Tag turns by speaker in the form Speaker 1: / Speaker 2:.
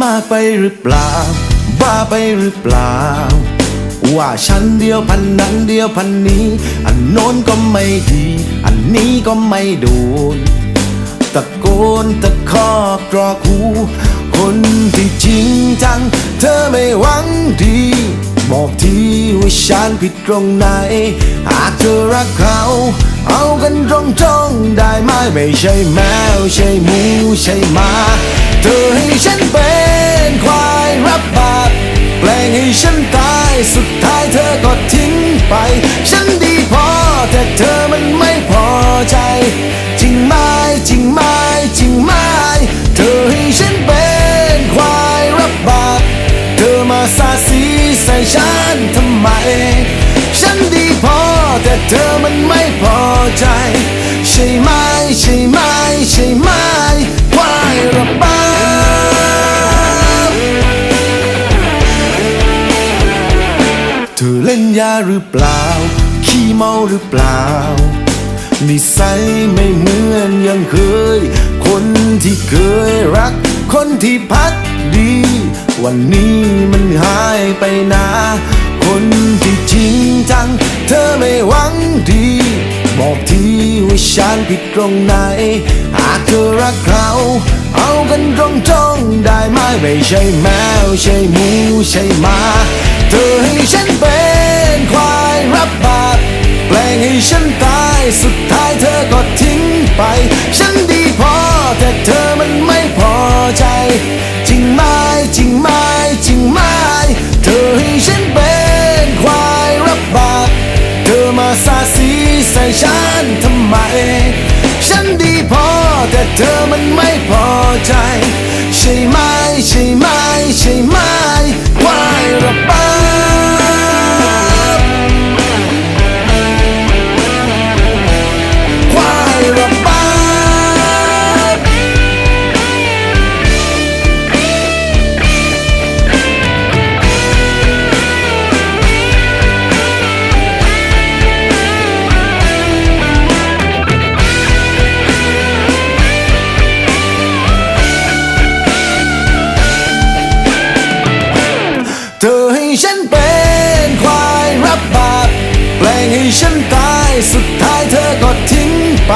Speaker 1: บ้าไปหรือเปล่า บ้าไปหรือเปล่า ว่าฉันเดียวพันนั้นเดียวพันนี้ อันโน้นก็ไม่ดี อันนี้ก็ไม่โดน ตะโกนตะคอกรอกหูคนที่จริงจัง เธอไม่หวังดีบอกทีว่าฉันผิดตรงไหน หากเธอรักเขา เอากันตรงตรงๆได้ไหมไม่ใช่แมว ใช่หมู ใช่หมา เธอให้ฉันเป็น รับบาปแปลงให้ฉันตาย สุดท้ายเธอก็ทิ้งไป ฉัน ยาหรือเปล่า ขี้เมาหรือเปล่า นิสัยไม่เหมือนย่างเคย คนที่เคยรัก คนที่พักดี วันนี้มันหายไปนะ คนที่จริงจัง เธอไม่หวังดี บอกทีว่าฉันผิดตรงไหน หากเธอรักเขาเอากันตรงๆได้ไหมไม่ใช่แมวใช่หมูใช่หมา เธอให้ฉันเป็น ฉันตายสุดท้ายเธอก็ทิ้งไป ฉันดีพอแต่เธอมันไม่พอใจ จริงไหมจริงไหมจริงไหมเธอให้ฉันเป็นควายรับบาปเธอมาสาสีใส่ฉันทำไม ฉันดีพอแต่เธอมันไม่พอใจ ใช่ไหมใช่ไหมใช่ไหม เธอให้ฉันเป็นควายรับบาปแปลงให้ฉันตายสุดท้ายเธอก็ทิ้งไป